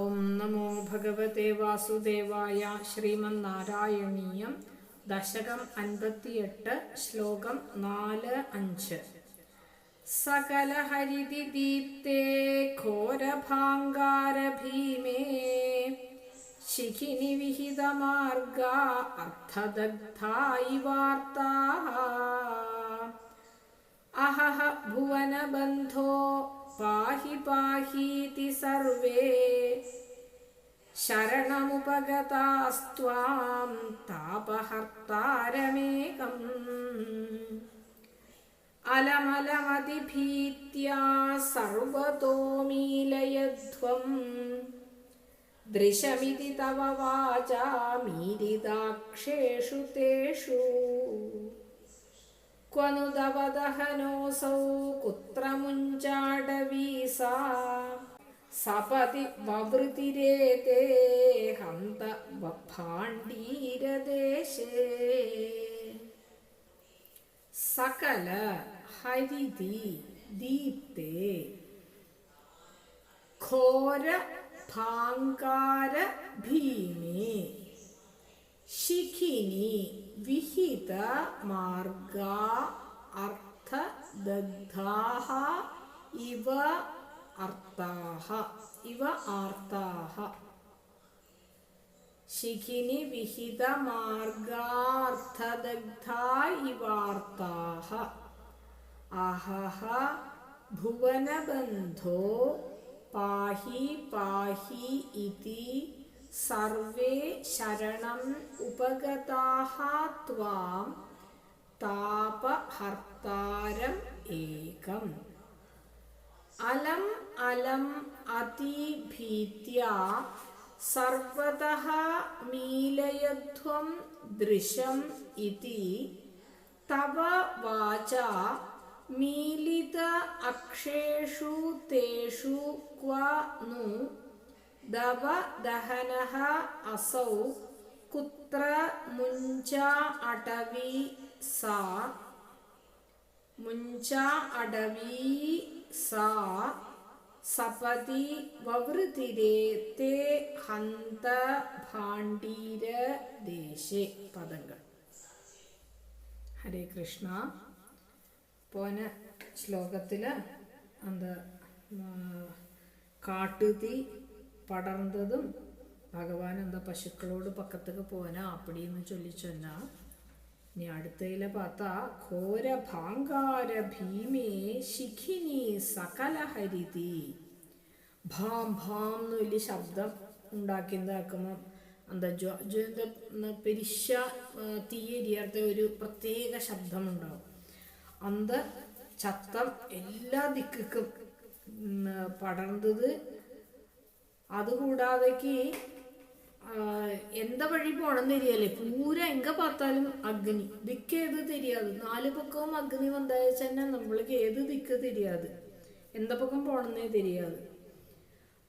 ഓം നമോ ഭഗവത്തെ വാസുദേവായ ശ്രീമന്നാരായണീയം ദശകം അൻപത്തിയെട്ട് ശ്ലോകം നാല് അഞ്ച്. സകല ഹരിതി ദീപ്തേ ഘോരഭാങ്കാര ഭീമേ ശിഖിനി വിഹിതമാർഗ അർത്ഥദഗ്ധായി വാർത്താ. അഹഹ ഭുവനബന്ധോ पाहि पाहीति सर्वे शरणमुपगतास्त्वां तापहर्तारमेकम् अलमलमतिभीत्या सर्वतो मीलयध्वम् दृशमिति तव वाचा मीलिताक्षेषु तेषु दवदहनोऽसौ कुत्र मुञ्चाडवीसा सपति ववृतिरेते हन्त भाण्डीरदेशे सकल हरिति दीप्ते घोर भाङ्कार भीमे ശിഖിനി വിഹിത മാർഗ അർത്ഥ ദഗ്ധാഹ ഇവ അർത്ഥാഹ ഇവ ആർത്താഹ ശിഖിനി വിഹിത മാർഗാർത്ഥദഗ്ധാ ഇവാർത്താഹ അഹഹ ഭുവനബന്ധോ പാഹി പാഹി ഇതി സർവേ ശരണം ഉപഗതാഹ ത്വാം താപഹർത്താരം ഏകം അലം അലം അതിഭീത്യ സർവതഃ മീലയധ്വം ദൃശം ഇതി തവ വാച മീലിത അക്ഷേഷു തേഷു ക്വ नु ദവ ദഹനഹ അസൗ കുത്ര മുഞ്ച അടവി സ മുഞ്ച അടവി സ സപതി വവൃതിരേ തേ ഹന്ത ഭാണ്ഡീര ദേശേ പദങ്ങൾ. ഹരേ കൃഷ്ണ. പോന ശ്ലോകത്തിൽ എന്താ കാട്ടുതി പടർന്നതും ഭഗവാൻ എന്താ പശുക്കളോട് പക്കത്തൊക്കെ പോനാ അപ്പടിന്ന് ചൊല്ലി ചൊന്ന. ഇനി അടുത്തയിലെ പാത്ത ഘോര ഭാങ്കാര ഭീമേ ശിഖിനി സകല ഹരിതി ഭാം ഭാം എന്ന് വലിയ ശബ്ദം ഉണ്ടാക്കിയതാക്കുമ്പോൾ എന്താ ജ്വ ജ്വ പെരിശ തീയരിയാത്ത ഒരു പ്രത്യേക ശബ്ദമുണ്ടാവും. അന്ത ചത്തം എല്ലാ ദിക്കും പടർന്നത് അതുകൂടാതേക്ക് എന്താ വഴി പോണെന്ന് തെരിയല്ലേ പൂര എങ്ക പാർത്താലും അഗ്നി. ദിക്ക് ഏത് തിരിയാതെ? നാല് പക്കവും അഗ്നി വന്നയച്ചന്നെ നമ്മൾക്ക് ഏത് ദിക്ക് തിരിയാത്? എന്താ പക്കം പോണെന്നേ തിരിയാത്.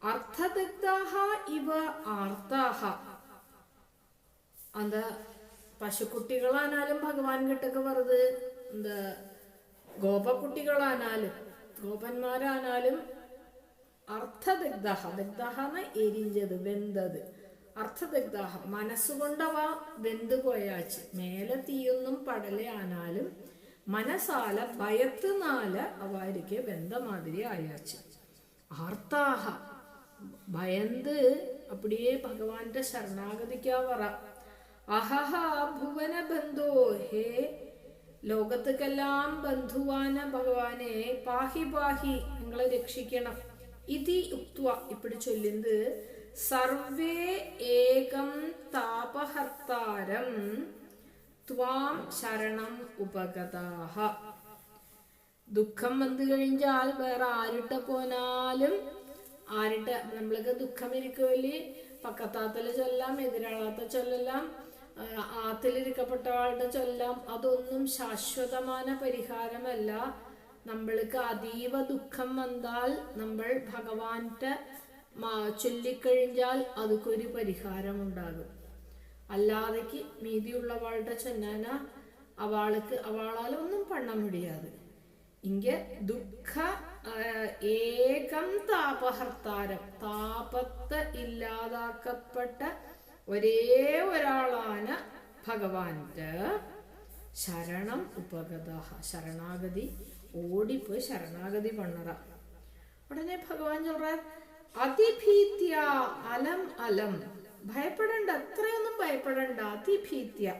അർത്ഥദഗ്ധാഹ ഇവ ആർത്താഹ. എന്താ പശുക്കുട്ടികളാനാലും ഭഗവാൻ കിട്ടൊക്കെ വെറുതെ എന്താ ഗോപക്കുട്ടികളാനാലും ഗോപന്മാരാനാലും അർത്ഥദഗ്ധഹ. ദഗ്ധഹ എരിഞ്ഞത് വെന്തത്. അർത്ഥദഗ്ധഹ. മനസ്സുകൊണ്ടവ വെന്തു പോയാച്ച്. മേലെ തീയൊന്നും പടലയാനാലും മനസ്സാല ഭയത്തുനാല അവർക്ക് വെന്ത മാതിരി ആയാച്ച്. ആർത്താഹ. ഭയന്ത് അപ്പടിയേ ഭഗവാന്റെ ശരണാഗതിക്കാ പറ അഹഹ ഭുവന ബന്ധോ. ഹേ ലോകത്തേക്കെല്ലാം ബന്ധുവാന ഭഗവാനെ. പാഹി പാഹി നിങ്ങളെ രക്ഷിക്കണം. ഇതി ഉക്വ ഇപ്പിടി ചൊല്ലുന്നത് സർവേ ഏകം താപഹർത്താരം ത്വാം ശരണം ഉപഗതാഹ ദുഃഖം വന്നു കഴിഞ്ഞാൽ വേറെ ആരുടെ പോനാലും ആരുടെ നമ്മൾക്ക് ദുഃഖം ഇരിക്കുമല്ലേ പക്കത്താത്തൽ ചൊല്ലാം എതിരാളാത്ത ചൊല്ലാം ആത്തിലിരിക്കപ്പെട്ട ആളുടെ ചൊല്ലാം അതൊന്നും ശാശ്വതമായ പരിഹാരമല്ല. നമ്മൾക്ക് അതീവ ദുഃഖം വന്നാൽ നമ്മൾ ഭഗവാന്റെ ചൊല്ലിക്കഴിഞ്ഞാൽ അതൊക്കൊരു പരിഹാരം ഉണ്ടാകും അല്ലാതെക്ക് മീതിയുള്ളവാളുടെ ചെന്നാന അവൾക്ക് അവളാൽ ഒന്നും പണ്ണ മുടിയാതെ. ഇങ്ങ ദുഃഖ ഏകം താപഹർത്താരം താപത്ത് ഇല്ലാതാക്കപ്പെട്ട ഒരേ ഒരാളാണ് ഭഗവാന്റെ ശരണം ഉപഗത ശരണാഗതി. ഓടിപ്പോയി ശരണാഗതി പണ്ണറ ഉടനെ ഭഗവാൻ ചൊല്ற അതിഭീത്യ അലം അലം. ഭയപ്പെടണ്ട അത്രയൊന്നും ഭയപ്പെടണ്ട. അതിഭീത്യ.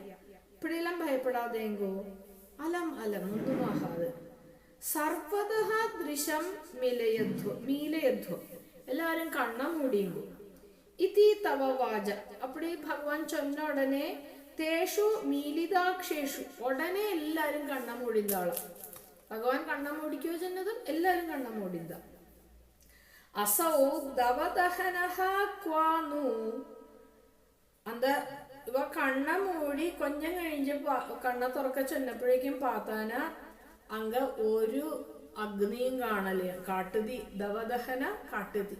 ഇപ്പഴെല്ലാം ഭയപ്പെടാതെങ്കോ അലം അലം ഒന്നും ആഹാതെ. സർവത ദൃശം മിലയധ്വ മീലയധ്വ. എല്ലാരും കണ്ണ മൂടിയെങ്കോ? ഇതി തവ വാച. അപ്പടി ഭഗവാൻ ചൊന്ന ഉടനെ തേഷു മീലിതാക്ഷേഷു. ഉടനെ എല്ലാവരും കണ്ണമൂടിന്താളം ഭഗവാൻ കണ്ണമൂടിക്കോ ചെന്നതും എല്ലാവരും കണ്ണമൂടിന്ത അസൗ ദവദഹനഹ ക്വാനു അന്ത ഇവ കണ്ണ മൂടി കൊഞ്ഞം കഴിഞ്ഞ് കണ്ണ തുറക്ക ചെന്നപ്പോഴേക്കും പാത്താന അങ്ക ഒരു അഗ്നിയും കാണലയാ. കാട്ടുതീ ദവദഹന കാട്ടുതീ.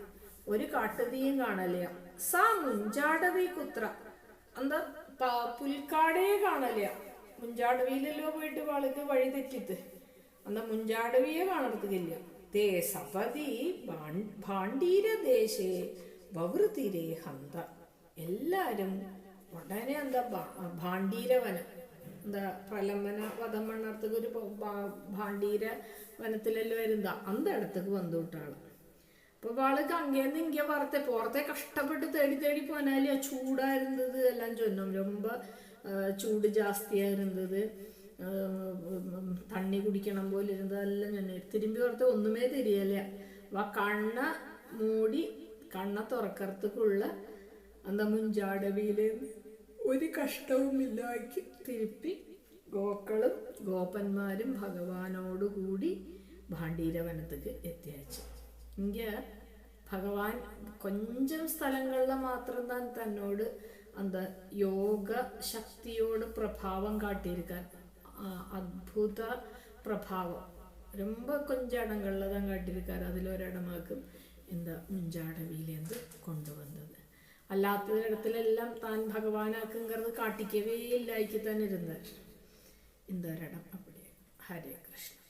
ഒരു കാട്ടുതീയും കാണലയാ. സ മുഞ്ചാടവി കുത്ര. അന്ത പ- പുൽക്കാടേ കാണലിയ മുഞ്ചാടവിയിലല്ലോ പോയിട്ട് വാൾക്ക് വഴി തെറ്റിത്ത് അന്ന മുഞ്ചാടവിയെ കാണത്തില്ല തേ സപതി ഭാണ്ഡീര ദേശേ വവൃതിരേ ഹന്ത. എല്ലാരും ഉടനെ എന്താ ഭാണ്ഡീരവനം എന്താ പ്രലംബന വധം മണ്ണർത്തക്ക് ഒരു ഭാണ്ഡീര വനത്തിലെല്ലാം വരുന്ന അന്ത ഇടത്തേക്ക് ഇപ്പൊ വാൾ കങ്കേന്ന് ഇങ്ങ പറത്തെ പുറത്തെ കഷ്ടപ്പെട്ട് തേടി തേടി പോനാല് ആ ചൂടായിരുന്നത് എല്ലാം ചൊന്നും രൊമ്പ ചൂട് ജാസ്തിയായിരുന്നത്. തണ്ണി കുടിക്കണം പോലെ ഇരുന്നതെല്ലാം ഞാൻ തിരുമ്പി പുറത്ത് ഒന്നുമേ തിരിയല്ല. ആ കണ്ണ മൂടി കണ്ണ തുറക്കറത്തുക്കുള്ള എന്താ മുഞ്ചാടവിയിൽ ഒരു കഷ്ടവുമില്ലാക്കി തിരുപ്പി ഗോക്കളും ഗോപന്മാരും ഭഗവാനോടുകൂടി ഭാണ്ഡീരവനത്തേക്ക് എത്തിയച്ചു എങ്കിൽ ഭഗവാൻ കൊഞ്ചം സ്ഥലങ്ങളിൽ മാത്രം താൻ തന്നോട് എന്താ യോഗ ശക്തിയോട് പ്രഭാവം കാട്ടിയിരിക്കാൻ. അത്ഭുത പ്രഭാവം. രൊമ്പ கொஞ்சம் താൻ കാട്ടിയിരിക്കാൻ അതിലൊരിടമാക്കും എന്താ ஒரு இடமாக்கு മുഞ്ചാടവിയിലേന്ത് കൊണ്ടുവന്നത്. അല്ലാത്തതിടത്തിലെല്ലാം താൻ ഭഗവാനാക്കുങ്കറത് കാട്ടിക്കവേ ഇല്ലായിക്കി തന്നെ ഇരുന്ന ഇന്നൊരിടം അവിടെ ഹരേ കൃഷ്ണ.